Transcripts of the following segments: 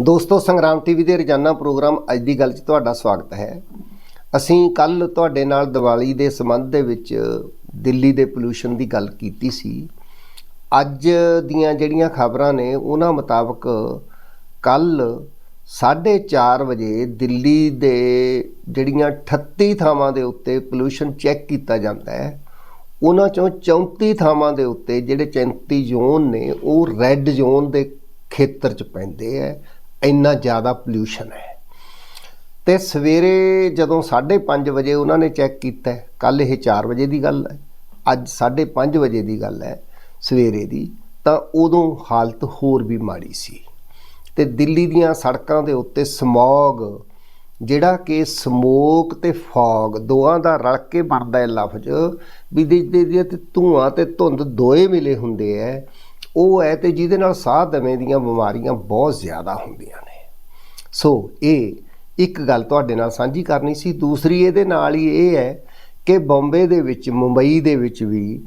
ਦੋਸਤੋ, ਸੰਗਰਾਮ ਟੀਵੀ ਦੇ ਰੋਜ਼ਾਨਾ ਪ੍ਰੋਗਰਾਮ ਅੱਜ ਦੀ ਗੱਲ 'ਚ ਤੁਹਾਡਾ ਸਵਾਗਤ ਹੈ। ਅਸੀਂ ਕੱਲ ਤੁਹਾਡੇ ਨਾਲ ਦੀਵਾਲੀ ਦੇ ਸੰਬੰਧ ਦੇ ਵਿੱਚ ਦਿੱਲੀ ਦੇ ਪੋਲੂਸ਼ਨ ਦੀ ਗੱਲ ਕੀਤੀ ਸੀ। ਅੱਜ ਦੀਆਂ ਜਿਹੜੀਆਂ ਖਬਰਾਂ ਨੇ, ਉਹਨਾਂ ਮੁਤਾਬਕ ਕੱਲ 4:30 ਵਜੇ ਦਿੱਲੀ ਦੇ ਜਿਹੜੀਆਂ 38 ਥਾਵਾਂ ਦੇ ਉੱਤੇ ਪੋਲੂਸ਼ਨ ਚੈੱਕ ਕੀਤਾ ਜਾਂਦਾ ਹੈ। ਉਹਨਾਂ ਚੋਂ 34 ਥਾਵਾਂ ਦੇ ਉੱਤੇ ਜਿਹੜੇ 34 ਜ਼ੋਨ ਨੇ, ਉਹ ਰੈੱਡ ਜ਼ੋਨ ਦੇ ਖੇਤਰ 'ਚ ਪੈਂਦੇ ਐ ਇੰਨਾ ਜ਼ਿਆਦਾ ਪੋਲੂਸ਼ਨ ਹੈ। ਤੇ ਸਵੇਰੇ ਜਦੋਂ 5:30 ਵਜੇ ਉਹਨਾਂ ਨੇ ਚੈੱਕ ਕੀਤਾ ਕੱਲ ਇਹ 4 ਵਜੇ ਦੀ ਗੱਲ ਹੈ, ਅੱਜ 5:30 ਵਜੇ ਦੀ ਗੱਲ ਹੈ ਸਵੇਰੇ ਦੀ, ਤਾਂ ਉਦੋਂ ਹਾਲਤ ਹੋਰ ਵੀ ਮਾੜੀ ਸੀ। ਤੇ ਦਿੱਲੀ ਦੀਆਂ ਸੜਕਾਂ ਦੇ ਉੱਤੇ ਸਮੌਗ ਜਿਹੜਾ ਕਿ ਸਮੋਕ ਤੇ ਫੌਗ ਦੋਆਂ ਦਾ ਰਲ ਕੇ ਬਣਦਾ ਹੈ ਲਫ਼ਜ਼, ਵੀ ਦੇ ਦੇ ਦੇ ਤੇ ਧੂਆਂ ਤੇ ਧੁੰਦ ਦੋਏ ਮਿਲੇ ਹੁੰਦੇ ਐ ਉਹ ਹੈ ਤੇ ਜਿਹਦੇ ਨਾਲ ਸਾਹ ਦਮੇ ਦੀਆਂ ਬਿਮਾਰੀਆਂ ਬਹੁਤ ਜ਼ਿਆਦਾ ਹੁੰਦੀਆਂ ਨੇ। ਸੋ ਇਹ ਇੱਕ ਗੱਲ ਤੁਹਾਡੇ ਨਾਲ ਸਾਂਝੀ ਕਰਨੀ ਸੀ। ਦੂਸਰੀ ਇਹਦੇ ਨਾਲ ਹੀ ਇਹ ਹੈ ਕਿ ਬੰਬੇ ਦੇ ਵਿੱਚ, ਮੁੰਬਈ ਦੇ ਵਿੱਚ ਵੀ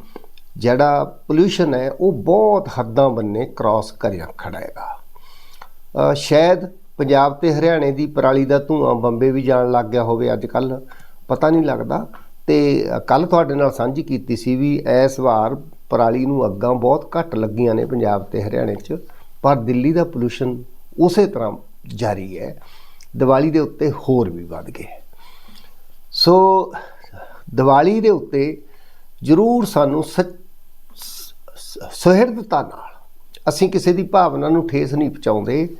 ਜਿਹੜਾ ਪੋਲੂਸ਼ਨ ਹੈ, ਉਹ ਬਹੁਤ ਹੱਦਾਂ ਬੰਨੇ ਕ੍ਰਾਸ ਕਰਿਆ ਖੜਾ ਹੈਗਾ। ਸ਼ਾਇਦ ਪੰਜਾਬ ਤੇ ਹਰਿਆਣੇ ਦੀ ਪਰਾਲੀ ਦਾ ਧੂਆਂ ਬੰਬੇ ਵੀ ਜਾਣ ਲੱਗ ਗਿਆ ਹੋਵੇ ਅੱਜ ਕੱਲ ਪਤਾ ਨਹੀਂ ਲੱਗਦਾ। ਤੇ ਕੱਲ ਤੁਹਾਡੇ ਨਾਲ ਸਾਂਝੀ ਕੀਤੀ ਸੀ ਵੀ ਇਸ ਵਾਰ ਪਰਾਲੀ ਨੂੰ ਅੱਗਾਂ ਬਹੁਤ ਘੱਟ ਲੱਗੀਆਂ ਨੇ ਪੰਜਾਬ ਤੇ ਹਰਿਆਣੇ 'ਚ, ਪਰ ਦਿੱਲੀ ਦਾ ਪੋਲੂਸ਼ਨ ਉਸੇ ਤਰ੍ਹਾਂ ਜਾਰੀ ਹੈ। ਦੀਵਾਲੀ ਦੇ ਉੱਤੇ ਹੋਰ ਵੀ ਵੱਧ ਗਿਆ ਸੋ ਦੀਵਾਲੀ ਦੇ ਉੱਤੇ ਜ਼ਰੂਰ ਸਾਨੂੰ ਸੱਚ- ਸ- ਸੁਹਿਰਦਤਾ ਨਾਲ ਅਸੀਂ ਕਿਸੇ ਦੀ ਭਾਵਨਾ ਨੂੰ ਠੇਸ ਨਹੀਂ ਪਹੁੰਚਾਉਂਦੇ,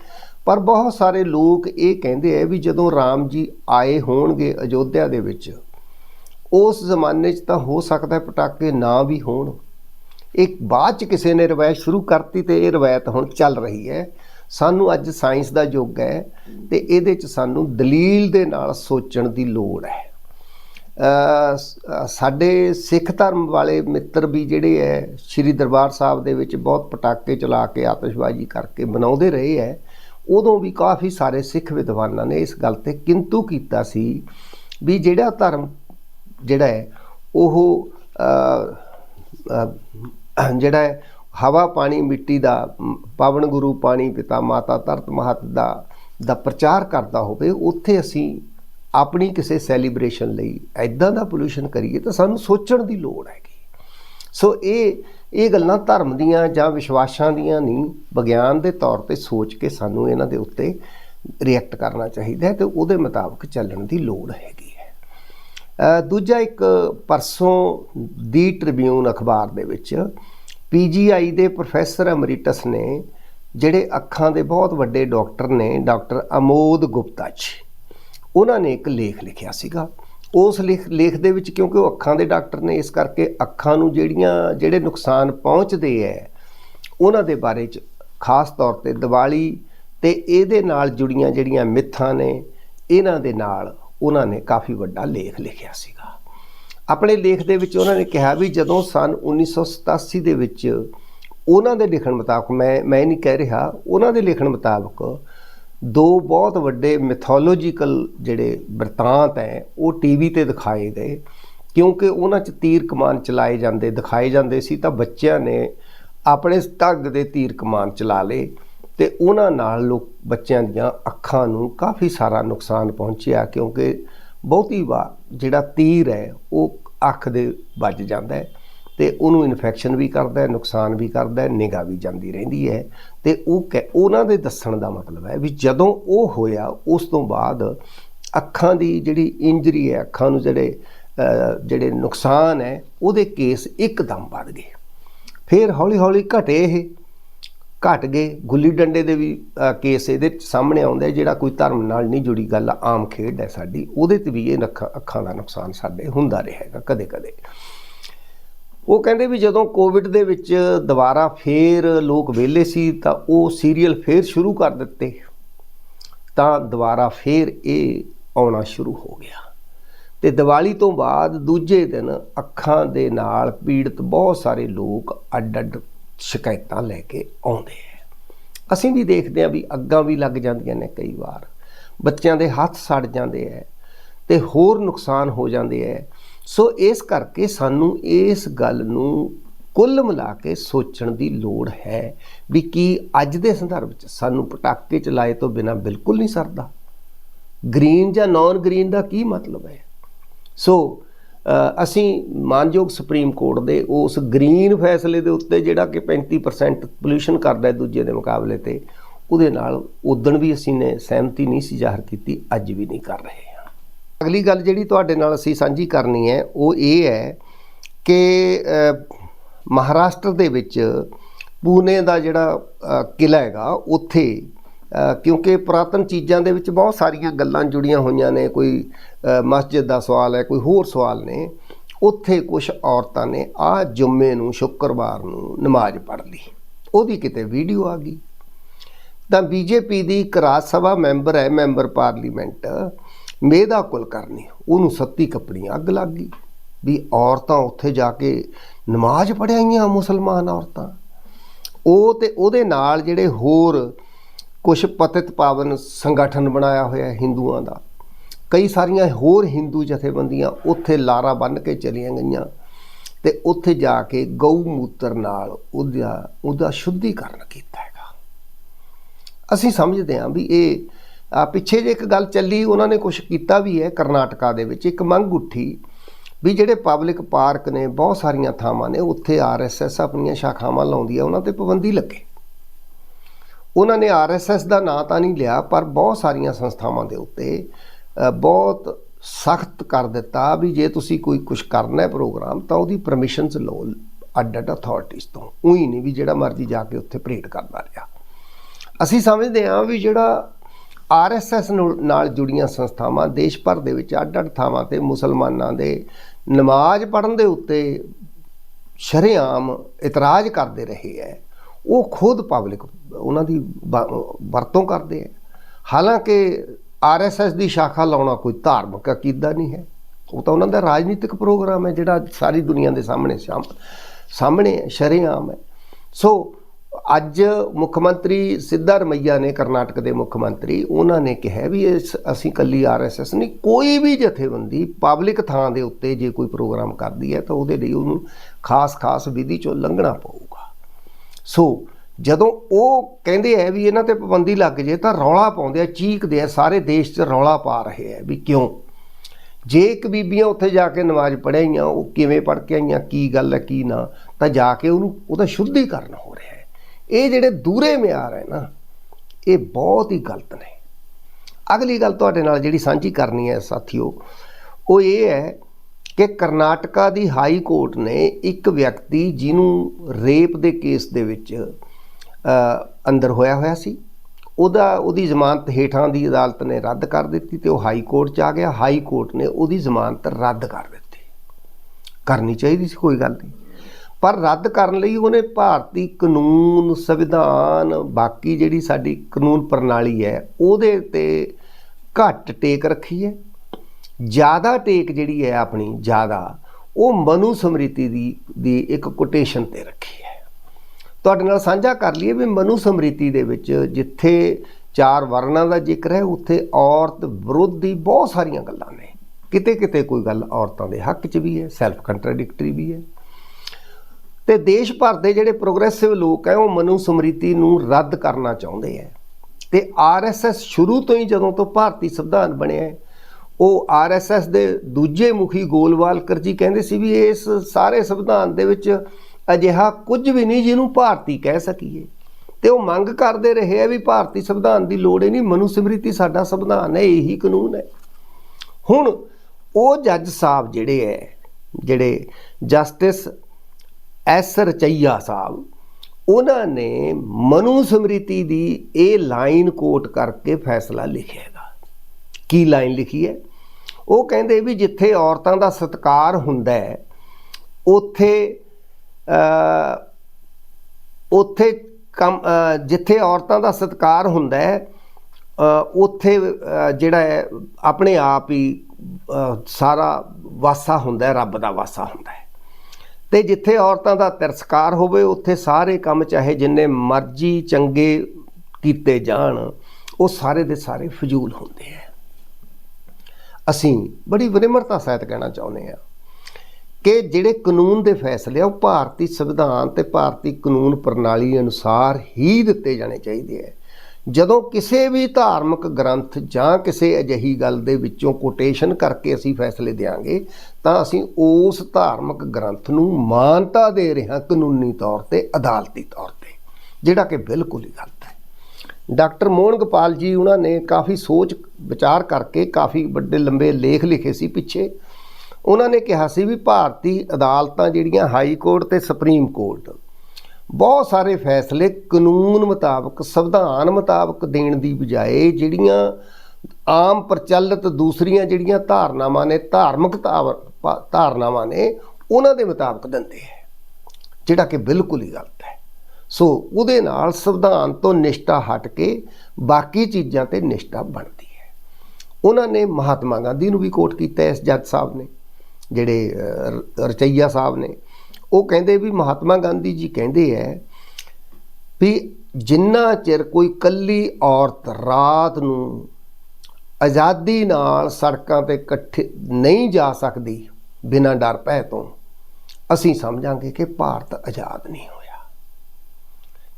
ਪਰ ਬਹੁਤ ਸਾਰੇ ਲੋਕ ਇਹ ਕਹਿੰਦੇ ਆ ਵੀ ਜਦੋਂ ਰਾਮ ਜੀ ਆਏ ਹੋਣਗੇ ਅਯੋਧਿਆ ਦੇ ਵਿੱਚ, ਉਸ ਜ਼ਮਾਨੇ 'ਚ ਤਾਂ ਹੋ ਸਕਦਾ ਪਟਾਕੇ ਨਾ ਵੀ ਹੋਣ। ਇੱਕ ਬਾਅਦ 'ਚ ਕਿਸੇ ਨੇ ਰਵਾਇਤ ਸ਼ੁਰੂ ਕਰਤੀ ਤੇ ਇਹ ਰਵਾਇਤ ਹੁਣ ਚੱਲ ਰਹੀ ਹੈ। ਸਾਨੂੰ ਅੱਜ ਸਾਇੰਸ ਦਾ ਯੁੱਗ ਹੈ ਤੇ ਇਹਦੇ 'ਚ ਸਾਨੂੰ ਦਲੀਲ ਦੇ ਨਾਲ ਸੋਚਣ ਦੀ ਲੋੜ ਹੈ। ਸਾਡੇ ਸਿੱਖ ਧਰਮ ਵਾਲੇ ਮਿੱਤਰ ਵੀ ਜਿਹੜੇ ਹੈ, ਸ੍ਰੀ ਦਰਬਾਰ ਸਾਹਿਬ ਦੇ ਵਿੱਚ ਬਹੁਤ ਪਟਾਕੇ ਚਲਾ ਕੇ ਆਤਿਸ਼ਬਾਜ਼ੀ ਕਰਕੇ ਬਣਾਉਂਦੇ ਰਹੇ ਹੈ। ਉਦੋਂ ਵੀ ਕਾਫੀ ਸਾਰੇ ਸਿੱਖ ਵਿਦਵਾਨਾਂ ਨੇ ਇਸ ਗੱਲ ਤੇ ਕਿੰਤੂ ਕੀਤਾ ਸੀ ਵੀ ਜਿਹੜਾ ਧਰਮ ਜਿਹੜਾ ਹੈ, ਉਹ ਜਿਹੜਾ ਹਵਾ, ਪਾਣੀ, ਮਿੱਟੀ ਦਾ ਪਾਵਨ ਗੁਰੂ, ਪਾਣੀ ਪਿਤਾ, ਮਾਤਾ, ਧਰਤ, ਮਹਤ ਦਾ ਦਾ ਪ੍ਰਚਾਰ ਕਰਦਾ ਹੋਵੇ, ਉੱਥੇ ਅਸੀਂ ਆਪਣੀ ਕਿਸੇ ਸੈਲੀਬ੍ਰੇਸ਼ਨ ਲਈ ਐਦਾਂ ਦਾ ਪੋਲੂਸ਼ਨ ਕਰੀਏ ਤਾਂ ਸਾਨੂੰ ਸੋਚਣ ਦੀ ਲੋੜ ਹੈਗੀ। ਸੋ ਇਹ ਇਹ ਗੱਲਾਂ ਧਰਮ ਦੀਆਂ ਜਾਂ ਵਿਸ਼ਵਾਸਾਂ ਦੀਆਂ ਨਹੀਂ, ਵਿਗਿਆਨ ਦੇ ਤੌਰ ਤੇ ਸੋਚ ਕੇ ਸਾਨੂੰ ਇਹਨਾਂ ਦੇ ਉੱਤੇ ਰਿਐਕਟ ਕਰਨਾ ਚਾਹੀਦਾ ਹੈ ਤੇ ਉਹਦੇ ਮੁਤਾਬਕ ਚੱਲਣ ਦੀ ਲੋੜ ਹੈਗੀ। ਦੂਜਾ ਇੱਕ ਪਰਸੋਂ ਦੀ ਟ੍ਰਿਬਿਊਨ ਅਖਬਾਰ ਦੇ ਵਿੱਚ ਪੀਜੀਆਈ ਦੇ ਪ੍ਰੋਫੈਸਰ ਐਮਰੀਟਸ ਨੇ ਜਿਹੜੇ ਅੱਖਾਂ ਦੇ ਬਹੁਤ ਵੱਡੇ ਡਾਕਟਰ ਨੇ, ਡਾਕਟਰ ਅਮੋਦ ਗੁਪਤਾ ਜੀ, ਉਹਨਾਂ ਨੇ ਇੱਕ ਲੇਖ ਲਿਖਿਆ ਸੀਗਾ। ਉਸ ਲੇਖ ਲੇਖ ਦੇ ਵਿੱਚ ਕਿਉਂਕਿ ਉਹ ਅੱਖਾਂ ਦੇ ਡਾਕਟਰ ਨੇ, ਇਸ ਕਰਕੇ ਅੱਖਾਂ ਨੂੰ ਜਿਹੜੀਆਂ, ਜਿਹੜੇ ਨੁਕਸਾਨ ਪਹੁੰਚਦੇ ਐ, ਉਹਨਾਂ ਦੇ ਬਾਰੇ ਚ ਖਾਸ ਤੌਰ ਤੇ ਦੀਵਾਲੀ ਤੇ ਇਹਦੇ ਨਾਲ ਜੁੜੀਆਂ ਜਿਹੜੀਆਂ ਮਿੱਥਾਂ ਨੇ, ਇਹਨਾਂ ਦੇ ਨਾਲ ਉਹਨਾਂ ਨੇ ਕਾਫੀ ਵੱਡਾ ਲੇਖ ਲਿਖਿਆ ਸੀਗਾ। ਆਪਣੇ ਲੇਖ ਦੇ ਵਿੱਚ ਉਹਨਾਂ ਨੇ ਕਿਹਾ ਵੀ ਜਦੋਂ ਸਨ 1987 ਦੇ ਵਿੱਚ ਉਹਨਾਂ ਦੇ ਲਿਖਣ ਮੁਤਾਬਕ, ਮੈਂ ਮੈਂ ਨਹੀਂ ਕਹਿ ਰਿਹਾ, ਉਹਨਾਂ ਦੇ ਲਿਖਣ ਮੁਤਾਬਕ ਦੋ ਬਹੁਤ ਵੱਡੇ ਮਿਥੋਲੋਜੀਕਲ ਜਿਹੜੇ ਬਰਤਾਂਤ ਹੈ, ਉਹ ਟੀਵੀ ਤੇ ਦਿਖਾਏ ਗਏ। ਕਿਉਂਕਿ ਉਹਨਾਂ 'ਚ ਤੀਰ ਕਮਾਨ ਚਲਾਏ ਜਾਂਦੇ, ਦਿਖਾਏ ਜਾਂਦੇ ਸੀ ਤਾਂ ਬੱਚਿਆਂ ਨੇ ਆਪਣੇ ਢੰਗ ਦੇ ਤੀਰ ਕਮਾਨ ਚਲਾ ਲਏ। ਤੇ ਉਹਨਾਂ ਨਾਲ ਲੋਕ, ਬੱਚਿਆਂ ਦੀਆਂ ਅੱਖਾਂ ਨੂੰ ਕਾਫੀ ਸਾਰਾ ਨੁਕਸਾਨ ਪਹੁੰਚਿਆ ਕਿਉਂਕਿ ਬਹੁਤੀ ਵਾਰ ਜਿਹੜਾ ਤੀਰ ਹੈ, ਉਹ ਅੱਖ ਦੇ ਵੱਜ ਜਾਂਦਾ ਹੈ ਤੇ ਉਹਨੂੰ ਇਨਫੈਕਸ਼ਨ ਵੀ ਕਰਦਾ ਹੈ, ਨੁਕਸਾਨ ਵੀ ਕਰਦਾ ਹੈ, ਨਿਗਾਹ ਵੀ ਜਾਂਦੀ ਰਹਿੰਦੀ ਹੈ ਤੇ ਉਹ ਕਹਿ- ਉਹਨਾਂ ਦੇ ਦੱਸਣ ਦਾ ਮਤਲਬ ਹੈ ਵੀ ਜਦੋਂ ਉਹ ਹੋਇਆ, ਉਸ ਤੋਂ ਬਾਅਦ ਅੱਖਾਂ ਦੀ ਜਿਹੜੀ ਇੰਜਰੀ ਹੈ, ਅੱਖਾਂ ਨੂੰ ਜਿਹੜੇ ਜਿਹੜੇ ਨੁਕਸਾਨ ਹੈ, ਉਹਦੇ ਕੇਸ ਇੱਕਦਮ ਵੱਧ ਗਏ। ਫਿਰ ਹੌਲੀ ਹੌਲੀ ਘਟੇ ਇਹ। ਘਟ ਗਏ। ਗੁੱਲੀ ਡੰਡੇ ਦੇ ਵੀ ਕੇਸ ਇਹਦੇ 'ਚ ਸਾਹਮਣੇ ਆਉਂਦਾ ਜਿਹੜਾ ਕੋਈ ਧਰਮ ਨਾਲ ਨਹੀਂ ਜੁੜੀ ਗੱਲ, ਆਮ ਖੇਡ ਹੈ ਸਾਡੀ, ਉਹਦੇ ਤੇ ਵੀ ਇਹ ਅੱਖਾਂ ਅੱਖਾਂ ਦਾ ਨੁਕਸਾਨ ਸਾਡੇ ਹੁੰਦਾ ਰਹੇਗਾ ਕਦੇ ਕਦੇ ਉਹ ਕਹਿੰਦੇ ਵੀ ਜਦੋਂ ਕੋਵਿਡ ਦੇ ਵਿੱਚ ਦੁਬਾਰਾ ਫੇਰ ਲੋਕ ਵਿਹਲੇ ਸੀ, ਤਾਂ ਉਹ ਸੀਰੀਅਲ ਫੇਰ ਸ਼ੁਰੂ ਕਰ ਦਿੱਤੇ। ਤਾਂ ਦੁਬਾਰਾ ਫੇਰ ਇਹ ਆਉਣਾ ਸ਼ੁਰੂ ਹੋ ਗਿਆ। ਤੇ ਦੀਵਾਲੀ ਤੋਂ ਬਾਅਦ ਦੂਜੇ ਦਿਨ ਅੱਖਾਂ ਦੇ ਨਾਲ ਪੀੜਤ ਬਹੁਤ ਸਾਰੇ ਲੋਕ ਅੱਡ-ਅੱਡ ਸ਼ਿਕਾਇਤਾਂ ਲੈ ਕੇ ਆਉਂਦੇ ਆ। ਅਸੀਂ ਵੀ ਦੇਖਦੇ ਆ ਵੀ ਅੱਗਾਂ ਵੀ ਲੱਗ ਜਾਂਦੀਆਂ ਨੇ ਕਈ ਵਾਰ। ਬੱਚਿਆਂ ਦੇ ਹੱਥ ਸੜ ਜਾਂਦੇ ਆ ਤੇ ਹੋਰ ਨੁਕਸਾਨ ਹੋ ਜਾਂਦੇ ਆ। ਸੋ ਇਸ ਕਰਕੇ ਸਾਨੂੰ ਇਸ ਗੱਲ ਨੂੰ ਕੁੱਲ ਮਿਲਾ ਕੇ ਸੋਚਣ ਦੀ ਲੋੜ ਹੈ ਵੀ ਕੀ ਅੱਜ ਦੇ ਸੰਦਰਭ ਵਿੱਚ ਸਾਨੂੰ ਪਟਾਕੇ ਚਲਾਏ ਤੋਂ ਬਿਨਾ ਬਿਲਕੁਲ ਨਹੀਂ ਸਰਦਾ। ਗ੍ਰੀਨ ਜਾਂ ਨਾਨ ਗ੍ਰੀਨ ਦਾ ਕੀ ਮਤਲਬ ਹੈ? ਸੋ ਅਸੀਂ ਮਾਨਯੋਗ ਸੁਪਰੀਮ ਕੋਰਟ ਦੇ ਉਸ ਗ੍ਰੀਨ ਫੈਸਲੇ ਦੇ ਉੱਤੇ ਜਿਹੜਾ ਕਿ 35% ਪੋਲੂਸ਼ਨ ਕਰਦਾ ਹੈ ਦੂਜੇ ਦੇ ਮੁਕਾਬਲੇ ਤੇ ਉਹਦੇ ਨਾਲ ਉਦਣ ਵੀ ਅਸੀਂ ਨੇ ਸਹਿਮਤੀ ਨਹੀਂ ਸੀ ਜ਼ਾਹਰ ਕੀਤੀ ਅੱਜ ਵੀ ਨਹੀਂ ਕਰ ਰਹੇ ਅਗਲੀ ਗੱਲ ਜਿਹੜੀ ਤੁਹਾਡੇ ਨਾਲ ਅਸੀਂ ਸਾਂਝੀ ਕਰਨੀ ਹੈ ਉਹ ਇਹ ਹੈ ਕਿ ਮਹਾਰਾਸ਼ਟਰ ਦੇ ਵਿੱਚ ਪੂਨੇ ਦਾ ਜਿਹੜਾ ਅ, ਕਿਲ੍ਹਾ ਹੈਗਾ ਉੱਥੇ ਕਿਉਂਕਿ ਪੁਰਾਤਨ ਚੀਜ਼ਾਂ ਦੇ ਵਿੱਚ ਬਹੁਤ ਸਾਰੀਆਂ ਗੱਲਾਂ ਜੁੜੀਆਂ ਹੋਈਆਂ ਨੇ, ਕੋਈ ਮਸਜਿਦ ਦਾ ਸਵਾਲ ਹੈ, ਕੋਈ ਹੋਰ ਸਵਾਲ ਨੇ, ਉੱਥੇ ਕੁਝ ਔਰਤਾਂ ਨੇ ਆ ਜੁਮੇ ਨੂੰ, ਸ਼ੁੱਕਰਵਾਰ ਨੂੰ ਨਮਾਜ਼ ਪੜ੍ਹ ਲਈ। ਉਹਦੀ ਕਿਤੇ ਵੀਡੀਓ ਆ ਗਈ। ਤਾਂ ਬੀਜੇਪੀ ਦੀ ਇੱਕ ਰਾਜ ਸਭਾ ਮੈਂਬਰ ਹੈ, ਮੈਂਬਰ ਪਾਰਲੀਮੈਂਟ ਮੇਧਾ ਕੁਲਕਰਨੀ ਉਹਨੂੰ ਸੱਤੀ ਕੱਪੜੀਆਂ ਅੱਗ ਲੱਗ ਗਈ ਵੀ ਔਰਤਾਂ ਉੱਥੇ ਜਾ ਕੇ ਨਮਾਜ਼ ਪੜ੍ਹਾਈਆਂ ਮੁਸਲਮਾਨ ਔਰਤਾਂ। ਉਹ ਤੇ ਉਹਦੇ ਨਾਲ ਜਿਹੜੇ ਹੋਰ ਕੁਝ ਪਤਿਤ ਪਾਵਨ ਸੰਗਠਨ ਬਣਾਇਆ ਹੋਇਆ ਹੈ ਹਿੰਦੂਆਂ ਦਾ। ਕਈ ਸਾਰੀਆਂ ਹੋਰ ਹਿੰਦੂ ਜਥੇਬੰਦੀਆਂ ਉੱਥੇ ਲਾਰਾ ਬੰਨ ਕੇ ਚਲੀਆਂ ਗਈਆਂ ਤੇ ਉੱਥੇ ਜਾ ਕੇ ਗਊ ਮੂਤਰ ਨਾਲ ਉਹਦਾ ਉਹਦਾ ਸ਼ੁੱਧੀਕਰਨ ਕੀਤਾ ਹੈਗਾ। ਅਸੀਂ ਸਮਝਦੇ ਹਾਂ ਵੀ ਇਹ ਪਿੱਛੇ ਜੇ ਇੱਕ ਗੱਲ ਚੱਲੀ, ਉਹਨਾਂ ਨੇ ਕੁਝ ਕੀਤਾ ਵੀ ਹੈ ਕਰਨਾਟਕਾ ਦੇ ਵਿੱਚ। ਇੱਕ ਮੰਗ ਉੱਠੀ ਵੀ ਜਿਹੜੇ ਪਬਲਿਕ ਪਾਰਕ ਨੇ, ਬਹੁਤ ਸਾਰੀਆਂ ਥਾਵਾਂ ਨੇ, ਉੱਥੇ ਆਰਐਸਐਸ ਆਪਣੀਆਂ ਸ਼ਾਖਾਵਾਂ ਲਾਉਂਦੀ ਹੈ, ਉਹਨਾਂ ਤੇ ਪਾਬੰਦੀ ਲੱਗੇ। ਉਹਨਾਂ ਨੇ ਆਰਐਸਐਸ ਦਾ ਨਾਂ ਤਾਂ ਨਹੀਂ ਲਿਆ, ਪਰ ਬਹੁਤ ਸਾਰੀਆਂ ਸੰਸਥਾਵਾਂ ਦੇ ਉੱਤੇ ਬਹੁਤ ਸਖਤ ਕਰ ਦਿੱਤਾ ਵੀ ਜੇ ਤੁਸੀਂ ਕੋਈ ਕੁਝ ਕਰਨਾ ਹੈ ਪ੍ਰੋਗਰਾਮ, ਤਾਂ ਉਹਦੀ ਪਰਮਿਸ਼ਨਸ ਲਓ ਅੱਡ ਅੱਡ ਅਥਾਰਟੀਜ਼ ਤੋਂ। ਉਹੀ ਨਹੀਂ ਵੀ ਜਿਹੜਾ ਮਰਜ਼ੀ ਜਾ ਕੇ ਉੱਥੇ ਪਰੇਡ ਕਰਦਾ ਰਿਹਾ। ਅਸੀਂ ਸਮਝਦੇ ਹਾਂ ਵੀ ਜਿਹੜਾ ਆਰਐਸਐਸ ਨਾਲ ਜੁੜੀਆਂ ਸੰਸਥਾਵਾਂ ਦੇਸ਼ ਭਰ ਦੇ ਵਿੱਚ ਅੱਡ-ਅੱਡ ਥਾਵਾਂ ਤੇ ਮੁਸਲਮਾਨਾਂ ਦੇ ਨਮਾਜ਼ ਪੜ੍ਹਨ ਦੇ ਉੱਤੇ ਸ਼ਰੇਆਮ ਇਤਰਾਜ਼ ਕਰਦੇ ਰਹੇ ਹੈ। ਉਹ ਖੁਦ ਪਬਲਿਕ ਉਹਨਾਂ ਦੀ ਬ- ਵਰਤੋਂ ਕਰਦੇ ਹੈ ਹਾਲਾਂਕਿ ਆਰਐਸਐਸ ਦੀ ਸ਼ਾਖਾ ਲਾਉਣਾ ਕੋਈ ਧਾਰਮਿਕ ਅਕੀਦਾ ਨਹੀਂ ਹੈ। ਉਹ ਤਾਂ ਉਹਨਾਂ ਦਾ ਰਾਜਨੀਤਿਕ ਪ੍ਰੋਗਰਾਮ ਹੈ ਜਿਹੜਾ ਸਾਰੀ ਦੁਨੀਆ ਦੇ ਸਾਹਮਣੇ ਸਾਹਮ- ਸਾਹਮਣੇ ਸ਼ਰੇਆਮ ਹੈ। ਸੋ ਅੱਜ ਮੁੱਖ ਮੰਤਰੀ ਸਿੱਧਾ ਰਮਈਆ ਨੇ ਕਰਨਾਟਕ ਦੇ ਮੁੱਖ ਮੰਤਰੀ ਉਹਨਾਂ ਨੇ ਕਿਹਾ ਵੀ ਇਸ ਅਸੀਂ ਕੱਲੀ ਆਰਐਸਐਸ ਨਹੀਂ, ਕੋਈ ਵੀ ਜਥੇਬੰਦੀ ਪਬਲਿਕ ਥਾਂ ਦੇ ਉੱਤੇ ਜੇ ਕੋਈ ਪ੍ਰੋਗਰਾਮ ਕਰਦੀ ਹੈ ਤਾਂ ਉਹਦੇ ਲਈ ਉਹਨੂੰ ਖਾਸ-ਖਾਸ ਵਿਧੀ ਚੋਂ ਲੰਘਣਾ ਪਊ। ਸੋ ਜਦੋਂ ਉਹ ਕਹਿੰਦੇ ਆ ਵੀ ਇਹਨਾਂ ਤੇ ਪਾਬੰਦੀ ਲੱਗ ਜੇ ਤਾਂ ਰੌਲਾ ਪਾਉਂਦੇ ਆ, ਚੀਕਦੇ ਆ, ਸਾਰੇ ਦੇਸ਼ 'ਚ ਰੌਲਾ ਪਾ ਰਹੇ ਆ ਵੀ ਕਿਉਂ? ਜੇ ਇੱਕ ਬੀਬੀਆਂ ਉੱਥੇ ਜਾ ਕੇ ਨਮਾਜ਼ ਪੜ੍ਹਾਈਆਂ, ਉਹ ਕਿਵੇਂ ਪੜ੍ਹ ਕੇ ਆਈਆਂ, ਕੀ ਗੱਲ ਹੈ ਕੀ ਨਾ, ਤਾਂ ਜਾ ਕੇ ਉਹਨੂੰ ਉਹਦਾ ਸ਼ੁੱਧੀਕਰਨ ਹੋ ਰਿਹਾ ਹੈ ਇਹ ਜਿਹੜੇ ਦੂਰੇ ਮਿਆਰ ਹੈ ਨਾ, ਇਹ ਬਹੁਤ ਹੀ ਗਲਤ ਨੇ। ਅਗਲੀ ਗੱਲ ਤੁਹਾਡੇ ਨਾਲ ਜਿਹੜੀ ਸਾਂਝੀ ਕਰਨੀ ਹੈ ਸਾਥੀਓ, ਉਹ ਇਹ ਹੈ ਕਿ ਕਰਨਾਟਕਾ ਦੀ ਹਾਈ ਕੋਰਟ ਨੇ ਇੱਕ ਵਿਅਕਤੀ ਜਿਹਨੂੰ ਰੇਪ ਦੇ ਕੇਸ ਦੇ ਵਿੱਚ ਅੰਦਰ ਹੋਇਆ ਹੋਇਆ ਸੀ। ਉਹਦਾ, ਉਹਦੀ ਜ਼ਮਾਨਤ ਹੇਠਾਂ ਦੀ ਅਦਾਲਤ ਨੇ ਰੱਦ ਕਰ ਦਿੱਤੀ ਤੇ ਉਹ ਹਾਈ ਕੋਰਟ 'ਚ ਆ ਗਿਆ। ਹਾਈ ਕੋਰਟ ਨੇ ਉਹਦੀ ਜ਼ਮਾਨਤ ਰੱਦ ਕਰ ਦਿੱਤੀ। ਕਰਨੀ ਚਾਹੀਦੀ ਸੀ, ਕੋਈ ਗੱਲ ਨਹੀਂ। ਪਰ ਰੱਦ ਕਰਨ ਲਈ ਉਹਨੇ ਭਾਰਤੀ ਕਾਨੂੰਨ, ਸੰਵਿਧਾਨ, ਬਾਕੀ ਜਿਹੜੀ ਸਾਡੀ ਕਾਨੂੰਨ ਪ੍ਰਣਾਲੀ ਹੈ, ਉਹਦੇ ਤੇ ਘੱਟ ਟੇਕ ਰੱਖੀ ਹੈ। ਜ਼ਿਆਦਾ ਟੇਕ ਜਿਹੜੀ ਹੈ ਆਪਣੀ, ਜ਼ਿਆਦਾ, ਉਹ ਮਨੂ ਸਮ੍ਰਿਤੀ ਦੀ ਦੀ ਇੱਕ ਕੋਟੇਸ਼ਨ ਤੇ ਰੱਖੀ ਹੈ। ਤੁਹਾਡੇ ਨਾਲ ਸਾਂਝਾ ਕਰ ਲਈਏ ਵੀ ਮਨੂ ਸਮ੍ਰਿਤੀ ਦੇ ਵਿੱਚ ਜਿੱਥੇ ਚਾਰ ਵਰਨਾਂ ਦਾ ਜ਼ਿਕਰ ਹੈ, ਉੱਥੇ ਔਰਤ ਵਿਰੋਧੀ ਬਹੁਤ ਸਾਰੀਆਂ ਗੱਲਾਂ ਨੇ। ਕਿਤੇ ਕਿਤੇ ਕੋਈ ਗੱਲ ਔਰਤਾਂ ਦੇ ਹੱਕ 'ਚ ਵੀ ਹੈ ਸੈਲਫ ਕੰਟਰਡਿਕਟਰੀ ਵੀ ਹੈ। ਤੇ ਦੇਸ਼ ਭਰ ਦੇ ਜਿਹੜੇ ਪ੍ਰੋਗਰੈਸਿਵ ਲੋਕ ਹੈ, ਉਹ ਮਨੂ ਸਮ੍ਰਿਤੀ ਨੂੰ ਰੱਦ ਕਰਨਾ ਚਾਹੁੰਦੇ ਹੈ। ਤੇ ਆਰਐਸਐਸ ਸ਼ੁਰੂ ਤੋਂ ਹੀ ਜਦੋਂ ਤੋਂ ਭਾਰਤੀ ਸੰਵਿਧਾਨ ਬਣਿਆ ਹੈ ਉਹ ਆਰਐਸਐਸ ਦੇ ਦੂਜੇ ਮੁਖੀ ਗੋਲਵਾਲਕਰ ਜੀ ਕਹਿੰਦੇ ਸੀ ਵੀ ਇਸ ਸਾਰੇ ਸੰਵਿਧਾਨ ਦੇ ਵਿੱਚ ਅਜਿਹਾ ਕੁਝ ਵੀ ਨਹੀਂ ਜਿਹਨੂੰ ਭਾਰਤੀ ਕਹਿ ਸਕੀਏ। ਤੇ ਉਹ ਮੰਗ ਕਰਦੇ ਰਹੇ ਆ ਵੀ ਭਾਰਤੀ ਸੰਵਿਧਾਨ ਦੀ ਲੋੜ ਹੀ ਨਹੀਂ ਮਨੂ ਸਮ੍ਰਿਤੀ ਸਾਡਾ ਸੰਵਿਧਾਨ ਹੈ, ਇਹੀ ਕਾਨੂੰਨ ਹੈ। ਹੁਣ ਉਹ ਜੱਜ ਸਾਹਿਬ ਜਿਹੜੇ ਹੈ ਜਿਹੜੇ ਜਸਟਿਸ ਐਸ ਰਚਈਆ ਸਾਹਿਬ, ਉਹਨਾਂ ਨੇ ਮਨੂ ਸਮ੍ਰਿਤੀ ਦੀ ਇਹ ਲਾਈਨ ਕੋਟ ਕਰਕੇ ਫੈਸਲਾ ਲਿਖਿਆ ਹੈਗਾ ਕੀ ਲਾਈਨ ਲਿਖੀ ਹੈ? ਉਹ ਕਹਿੰਦੇ ਵੀ ਜਿੱਥੇ ਔਰਤਾਂ ਦਾ ਸਤਿਕਾਰ ਹੁੰਦਾ ਹੈ, ਉੱਥੇ ਉੱਥੇ ਕੰਮ ਜਿੱਥੇ ਔਰਤਾਂ ਦਾ ਸਤਿਕਾਰ ਹੁੰਦਾ ਹੈ ਉੱਥੇ ਜਿਹੜਾ ਹੈ, ਆਪਣੇ ਆਪ ਹੀ ਸਾਰਾ ਵਾਸਾ ਹੁੰਦਾ ਹੈ, ਰੱਬ ਦਾ ਵਾਸਾ ਹੁੰਦਾ ਹੈ। ਤੇ ਜਿੱਥੇ ਔਰਤਾਂ ਦਾ ਤਿਰਸਕਾਰ ਹੋਵੇ, ਉੱਥੇ ਸਾਰੇ ਕੰਮ ਚਾਹੇ ਜਿੰਨੇ ਮਰਜ਼ੀ ਚੰਗੇ ਕੀਤੇ ਜਾਣ, ਉਹ ਸਾਰੇ ਦੇ ਸਾਰੇ ਫਜ਼ੂਲ ਹੁੰਦੇ ਆ ਅਸੀਂ ਬੜੀ ਵਿਨਮਰਤਾ ਸਹਿਤ ਕਹਿਣਾ ਚਾਹੁੰਦੇ ਆ ਕਿ ਜਿਹੜੇ ਕਾਨੂੰਨ ਦੇ ਫੈਸਲੇ ਆ, ਉਹ ਭਾਰਤੀ ਸੰਵਿਧਾਨ ਤੇ ਭਾਰਤੀ ਕਾਨੂੰਨ ਪ੍ਰਣਾਲੀ ਅਨੁਸਾਰ ਹੀ ਦਿੱਤੇ ਜਾਣੇ ਚਾਹੀਦੇ ਹੈ ਜਦੋਂ ਕਿਸੇ ਵੀ ਧਾਰਮਿਕ ਗ੍ਰੰਥ ਜਾਂ ਕਿਸੇ ਅਜਿਹੀ ਗੱਲ ਦੇ ਵਿੱਚੋਂ ਕੋਟੇਸ਼ਨ ਕਰਕੇ ਅਸੀਂ ਫੈਸਲੇ ਦੇਾਂਗੇ ਤਾਂ ਅਸੀਂ ਉਸ ਧਾਰਮਿਕ ਗ੍ਰੰਥ ਨੂੰ ਮਾਨਤਾ ਦੇ ਰਹੇ ਹਾਂ ਕਾਨੂੰਨੀ ਤੌਰ ਤੇ, ਅਦਾਲਤੀ ਤੌਰ ਤੇ, ਜਿਹੜਾ ਕਿ ਬਿਲਕੁਲ ਹੀ ਗਲਤ ਡਾਕਟਰ ਮੋਹਨ ਗੋਪਾਲ ਜੀ ਉਹਨਾਂ ਨੇ ਕਾਫੀ ਸੋਚ, ਵਿਚਾਰ ਕਰਕੇ ਕਾਫੀ ਵੱਡੇ ਲੰਬੇ ਲੇਖ ਲਿਖੇ ਸੀ ਪਿੱਛੇ। ਉਹਨਾਂ ਨੇ ਕਿਹਾ ਸੀ ਵੀ ਭਾਰਤੀ ਅਦਾਲਤਾਂ ਜਿਹੜੀਆਂ ਹਾਈ ਕੋਰਟ ਤੇ ਸੁਪਰੀਮ ਕੋਰਟ, ਬਹੁਤ ਸਾਰੇ ਫੈਸਲੇ ਕਾਨੂੰਨ ਮੁਤਾਬਕ, ਸੰਵਿਧਾਨ ਮੁਤਾਬਕ ਦੇਣ ਦੀ ਬਜਾਏ ਜਿਹੜੀਆਂ ਆਮ ਪ੍ਰਚਲਿਤ ਦੂਸਰੀਆਂ ਜਿਹੜੀਆਂ ਧਾਰਨਾਵਾਂ ਨੇ, ਧਾਰਮਿਕ ਧਾਵ- ਭਾ- ਧਾਰਨਾਵਾਂ ਨੇ, ਉਹਨਾਂ ਦੇ ਮੁਤਾਬਕ ਦਿੰਦੇ ਹੈ। ਜਿਹੜਾ ਕਿ ਬਿਲਕੁਲ ਹੀ ਗਲਤ ਸੋ ਉਹਦੇ ਨਾਲ ਸੰਵਿਧਾਨ ਤੋਂ ਨਿਸ਼ਠਾ ਹਟ ਕੇ ਬਾਕੀ ਚੀਜ਼ਾਂ ਤੇ ਨਿਸ਼ਠਾ ਬਣਦੀ ਹੈ। ਉਹਨਾਂ ਨੇ ਮਹਾਤਮਾ ਗਾਂਧੀ ਨੂੰ ਵੀ ਕੋਟ ਕੀਤਾ ਇਸ ਜੱਜ ਸਾਹਿਬ ਨੇ, ਜਿਹੜੇ ਰਚਈਆ ਸਾਹਿਬ ਨੇ। ਉਹ ਕਹਿੰਦੇ ਵੀ ਮਹਾਤਮਾ ਗਾਂਧੀ ਜੀ ਕਹਿੰਦੇ ਐ ਵੀ ਜਿੰਨਾ ਚਿਰ ਕੋਈ ਕੱਲੀ ਔਰਤ ਰਾਤ ਨੂੰ ਆਜ਼ਾਦੀ ਨਾਲ ਸੜਕਾਂ ਤੇ ਇਕੱਠੇ ਨਹੀਂ ਜਾ ਸਕਦੀ ਬਿਨਾਂ ਡਰ ਭੈ ਤੋਂ, ਅਸੀਂ ਸਮਝਾਂਗੇ ਕਿ ਭਾਰਤ ਆਜ਼ਾਦ ਨਹੀਂ ਹੋਇਆ।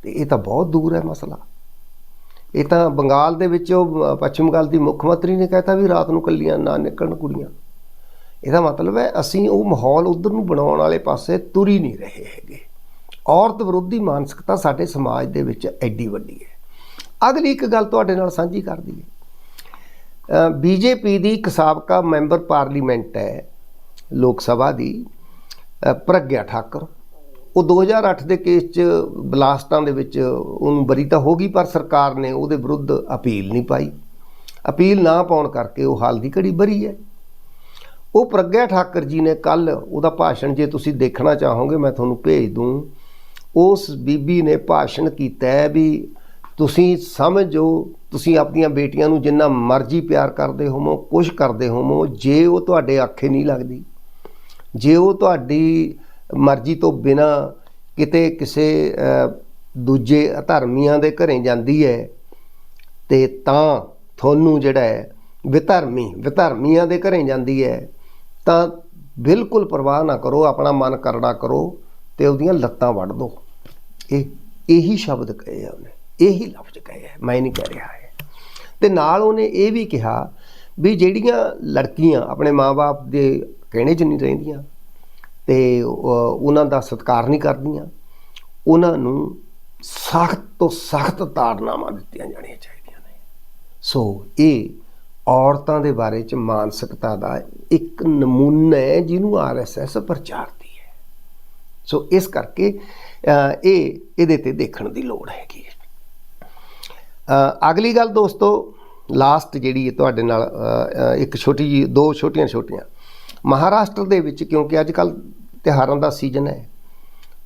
ਤੇ ਇਹ ਤਾਂ ਬਹੁਤ ਦੂਰ ਹੈ ਮਸਲਾ। ਇਹ ਤਾਂ ਬੰਗਾਲ ਦੇ ਵਿੱਚ ਉਹ ਪੱਛਮ ਬੰਗਾਲ ਦੀ ਮੁੱਖ ਮੰਤਰੀ ਨੇ ਕਹਿਤਾ ਵੀ ਰਾਤ ਨੂੰ ਕੱਲੀਆਂ ਨਾ ਨਿਕਲਣ ਕੁੜੀਆਂ। ਇਹਦਾ ਮਤਲਬ ਹੈ ਅਸੀਂ ਉਹ ਮਾਹੌਲ ਉਧਰ ਨੂੰ ਬਣਾਉਣ ਵਾਲੇ ਪਾਸੇ ਤੁਰ ਹੀ ਨਹੀਂ ਰਹੇ ਹੈਗੇ। ਔਰਤ ਵਿਰੋਧੀ ਮਾਨਸਿਕਤਾ ਸਾਡੇ ਸਮਾਜ ਦੇ ਵਿੱਚ ਐਡੀ ਵੱਡੀ ਹੈ। ਅਗਲੀ ਇੱਕ ਗੱਲ ਤੁਹਾਡੇ ਨਾਲ ਸਾਂਝੀ ਕਰਦੀ ਹੈ ਬੀਜੇਪੀ ਦੀ ਇੱਕ ਸਾਬਕਾ ਮੈਂਬਰ ਪਾਰਲੀਮੈਂਟ ਹੈ, ਲੋਕ ਸਭਾ ਦੀ ਪ੍ਰਗਿਆ ਠਾਕੁਰ। ਉਹ 2008 ਦੇ ਕੇਸ 'ਚ ਬਲਾਸਟਾਂ ਦੇ ਵਿੱਚ ਉਹਨੂੰ ਬਰੀ ਤਾਂ ਹੋ ਗਈ, ਪਰ ਸਰਕਾਰ ਨੇ ਉਹਦੇ ਵਿਰੁੱਧ ਅਪੀਲ ਨਹੀਂ ਪਾਈ। ਅਪੀਲ ਨਾ ਪਾਉਣ ਕਰਕੇ ਉਹ ਹਾਲ ਦੀ ਘੜੀ ਬਰੀ ਹੈ। ਉਹ ਪ੍ਰਗਿਆ ਠਾਕਰ ਜੀ ਨੇ ਕੱਲ ਉਹਦਾ ਭਾਸ਼ਣ, ਜੇ ਤੁਸੀਂ ਦੇਖਣਾ ਚਾਹੋਗੇ, ਮੈਂ ਤੁਹਾਨੂੰ ਭੇਜ ਦੂੰ। ਉਸ ਬੀਬੀ ਨੇ ਭਾਸ਼ਣ ਕੀਤਾ ਵੀ ਤੁਸੀਂ ਸਮਝੋ, ਤੁਸੀਂ ਆਪਣੀਆਂ ਬੇਟੀਆਂ ਨੂੰ ਜਿੰਨਾ ਮਰਜ਼ੀ ਪਿਆਰ ਕਰਦੇ ਹੋਵੋ ਕੁਝ ਕਰਦੇ ਹੋਵੋ, ਜੇ ਉਹ ਤੁਹਾਡੇ ਆਖੇ ਨਹੀਂ ਲੱਗਦੀ, ਜੇ ਉਹ ਤੁਹਾਡੀ ਮਰਜ਼ੀ ਤੋਂ ਬਿਨਾ ਕਿਤੇ ਕਿਸੇ ਦੂਜੇ ਅਧਰਮੀਆਂ ਦੇ ਘਰੇ ਜਾਂਦੀ ਹੈ, ਤੇ ਤਾਂ ਤੁਹਾਨੂੰ ਜਿਹੜਾ ਹੈ, ਵਿਧਰਮੀ, ਵਿਧਰਮੀਆਂ ਦੇ ਘਰੇ ਜਾਂਦੀ ਹੈ, ਤਾਂ ਬਿਲਕੁਲ ਪਰਵਾਹ ਨਾ ਕਰੋ, ਆਪਣਾ ਮਨ ਕਰੜਾ ਕਰੋ, ਤੇ ਉਹਦੀਆਂ ਲੱਤਾਂ ਵੱਢ ਦਿਓ ਇਹ, ਇਹੀ ਸ਼ਬਦ ਕਹੇ ਆ ਉਹਨੇ, ਇਹੀ ਲਫ਼ਜ਼ ਕਹੇ ਆ, ਮੈਂ ਨਹੀਂ ਕਹਿ ਰਿਹਾ ਹੈ ਤੇ ਨਾਲ ਉਹਨੇ ਇਹ ਵੀ ਕਿਹਾ ਵੀ ਜਿਹੜੀਆਂ ਲੜਕੀਆਂ ਆਪਣੇ ਮਾਪੇ ਦੇ ਕਹਿਣੇ 'ਚ ਨਹੀਂ ਰਹਿੰਦੀਆਂ ਤੇ ਉਹਨਾਂ ਦਾ ਸਤਿਕਾਰ ਨਹੀਂ ਕਰਦੀਆਂ। ਉਹਨਾਂ ਨੂੰ ਸਖਤ ਤੋਂ ਸਖਤ ਤਾੜਨਾਵਾਂ ਦਿੱਤੀਆਂ ਜਾਣੀਆਂ ਚਾਹੀਦੀਆਂ ਨੇ। ਸੋ, ਇਹ ਔਰਤਾਂ ਦੇ ਬਾਰੇ ਚ ਮਾਨਸਿਕਤਾ ਦਾ ਇੱਕ ਨਮੂਨਾ ਹੈ, ਜਿਹਨੂੰ ਆਰਐਸਐਸ ਪ੍ਰਚਾਰਦੀ ਹੈ। ਸੋ, ਇਸ ਕਰਕੇ ਇਹ, ਇਹਦੇ ਤੇ ਦੇਖਣ ਦੀ ਲੋੜ ਹੈਗੀ ਅਗਲੀ ਗੱਲ ਦੋਸਤੋ ਲਾਸਟ ਜਿਹੜੀ ਹੈ ਤੁਹਾਡੇ ਨਾਲ ਇੱਕ ਛੋਟੀ ਜੀ ਦੋ ਛੋਟੀਆਂ ਛੋਟੀਆਂ ਮਹਾਰਾਸ਼ਟਰ ਦੇ ਵਿੱਚ, ਕਿਉਂਕਿ ਅੱਜ ਕੱਲ੍ਹ ਤਿਉਹਾਰਾਂ ਦਾ ਸੀਜ਼ਨ ਹੈ।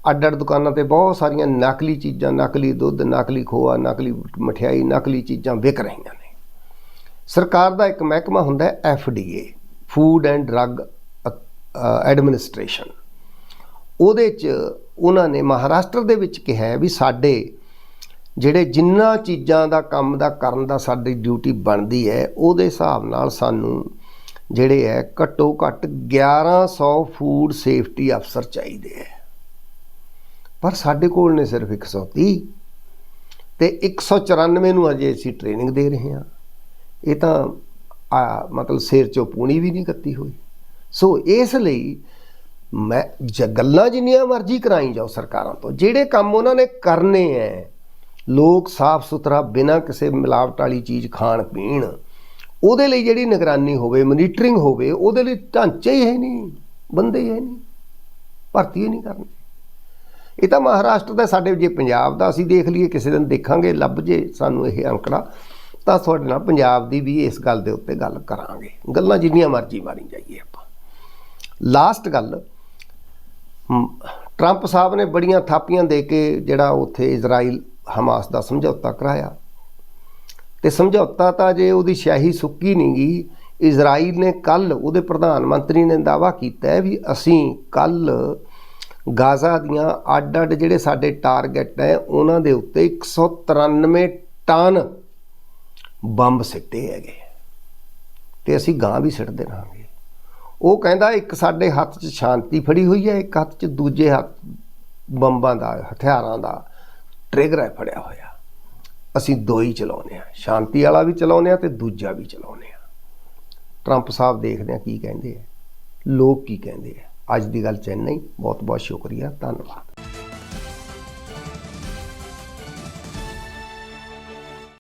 ਅੱਡ ਅੱਡ ਦੁਕਾਨਾਂ ਤੇ ਬਹੁਤ ਸਾਰੀਆਂ ਨਕਲੀ ਚੀਜ਼ਾਂ, ਨਕਲੀ ਦੁੱਧ, ਨਕਲੀ ਖੋਆ, ਨਕਲੀ ਮਠਿਆਈ, ਨਕਲੀ ਚੀਜ਼ਾਂ ਵਿਕ ਰਹੀਆਂ ਨੇ। ਸਰਕਾਰ ਦਾ ਇੱਕ ਮਹਿਕਮਾ ਹੁੰਦਾ ਹੈ FDA food and drug administration ਉਹਦੇ 'ਚ ਉਹਨਾਂ ਨੇ ਮਹਾਰਾਸ਼ਟਰ ਦੇ ਵਿੱਚ ਕਿਹਾ ਵੀ ਸਾਡੇ ਜਿਹੜੇ ਜਿੰਨਾ ਚੀਜ਼ਾਂ ਦਾ ਕੰਮ ਦਾ ਕਰਨ ਦਾ ਸਾਡੀ ਡਿਊਟੀ ਬਣਦੀ ਹੈ, ਉਹਦੇ ਹਿਸਾਬ ਨਾਲ ਸਾਨੂੰ ਜਿਹੜੇ ਹੈ, ਘੱਟੋ ਘੱਟ 1100 ਫੂਡ ਸੇਫਟੀ ਅਫਸਰ ਚਾਹੀਦੇ ਹੈ। ਪਰ ਸਾਡੇ ਕੋਲ ਨੇ ਸਿਰਫ 130 ਤੇ 194 ਨੂੰ ਅਜੇ ਅਸੀਂ ਟ੍ਰੇਨਿੰਗ ਦੇ ਰਹੇ ਹਾਂ। ਇਹ ਤਾਂ ਮਤਲਬ ਸਿਰ ਚੋਂ ਪੂਣੀ ਵੀ ਨਹੀਂ ਕੱਤੀ ਹੋਈ। ਸੋ ਇਸ ਲਈ ਮੈਂ ਜ- ਗੱਲਾਂ ਜਿੰਨੀਆਂ ਮਰਜ਼ੀ ਕਰਾਈ ਜਾਓ ਸਰਕਾਰਾਂ ਤੋਂ, ਜਿਹੜੇ ਕੰਮ ਉਹਨਾਂ ਨੇ ਕਰਨੇ ਐ ਲੋਕ ਸਾਫ਼ ਸੁਥਰਾ ਬਿਨਾਂ ਕਿਸੇ ਮਿਲਾਵਟ ਵਾਲੀ ਚੀਜ਼ ਖਾਣ ਪੀਣ ਉਹਦੇ ਲਈ ਜਿਹੜੀ ਨਿਗਰਾਨੀ ਹੋਵੇ ਮੋਨੀਟਰਿੰਗ ਹੋਵੇ, ਉਹਦੇ ਲਈ ਢਾਂਚੇ ਹੀ ਹੈ ਨਹੀਂ, ਬੰਦੇ ਹੀ ਹੈ ਨਹੀਂ, ਭਰਤੀ ਹੀ ਨਹੀਂ ਕਰਨੀ ਇਹ ਤਾਂ ਮਹਾਰਾਸ਼ਟਰ ਦਾ ਸਾਡੇ ਜੇ ਪੰਜਾਬ ਦਾ ਅਸੀਂ ਦੇਖ ਲਈਏ, ਕਿਸੇ ਦਿਨ ਦੇਖਾਂਗੇ, ਲੱਭ ਜੇ ਸਾਨੂੰ ਇਹ ਅੰਕੜਾ, ਤਾਂ ਤੁਹਾਡੇ ਨਾਲ ਪੰਜਾਬ ਦੀ ਵੀ ਇਸ ਗੱਲ ਦੇ ਉੱਤੇ ਗੱਲ ਕਰਾਂਗੇ। ਗੱਲਾਂ ਜਿੰਨੀਆਂ ਮਰਜ਼ੀ ਮਾਰੀ ਜਾਈਏ ਆਪਾਂ। ਲਾਸਟ ਗੱਲ ਟਰੰਪ ਸਾਹਿਬ ਨੇ ਬੜੀਆਂ ਥਾਪੀਆਂ ਦੇ ਕੇ ਜਿਹੜਾ ਉੱਥੇ ਇਜ਼ਰਾਈਲ ਹਮਾਸ ਦਾ ਸਮਝੌਤਾ ਕਰਾਇਆ। ਤੇ ਸਮਝੌਤਾ ਤਾਂ ਜੇ ਉਹਦੀ ਸ਼ਾਹੀ ਸੁੱਕੀ ਨਹੀਂ ਗਈ, ਇਜ਼ਰਾਈਲ ਨੇ ਕੱਲ ਉਹਦੇ ਪ੍ਰਧਾਨ ਮੰਤਰੀ ਨੇ ਦਾਵਾ ਕੀਤਾ ਹੈ ਵੀ ਅਸੀਂ ਕੱਲ ਗਾਜ਼ਾ ਦੀਆਂ ਅੱਡ-ਅੱਡ ਜਿਹੜੇ ਸਾਡੇ ਟਾਰਗੇਟ ਹੈ ਉਹਨਾਂ ਦੇ ਉੱਤੇ 193 ਟਨ ਬੰਬ ਸਿੱਟੇ ਹੈਗੇ। ਤੇ ਅਸੀਂ ਗਾਂ ਵੀ ਸਿੱਟਦੇ ਰਹਾਂਗੇ ਉਹ ਕਹਿੰਦਾ ਇੱਕ ਸਾਡੇ ਹੱਥ 'ਚ ਸ਼ਾਂਤੀ ਫੜੀ ਹੋਈ ਹੈ, ਇੱਕ ਹੱਥ 'ਚ ਦੂਜੇ ਹੱਥ ਬੰਬਾਂ ਦਾ, ਹਥਿਆਰਾਂ ਦਾ ਟ੍ਰਿਗਰ ਹੈ, ਫੜਿਆ ਹੋਇਆ। ਅਸੀਂ ਦੋ ਹੀ ਚਲਾਉਂਦੇ ਆ ਸ਼ਾਂਤੀ ਵਾਲਾ ਵੀ ਚਲਾਉਂਦੇ ਆ ਤੇ ਦੂਜਾ ਵੀ ਚਲਾਉਂਦੇ ਆ ਟਰੰਪ ਸਾਹਿਬ ਦੇਖਦੇ ਆ ਕੀ ਕਹਿੰਦੇ ਆ। ਲੋਕ ਕੀ ਕਹਿੰਦੇ ਆ। ਅੱਜ ਦੀ ਗੱਲ ਚ ਇੰਨਾ ਬਹੁਤ ਬਹੁਤ ਸ਼ੁਕਰੀਆ। ਧੰਨਵਾਦ।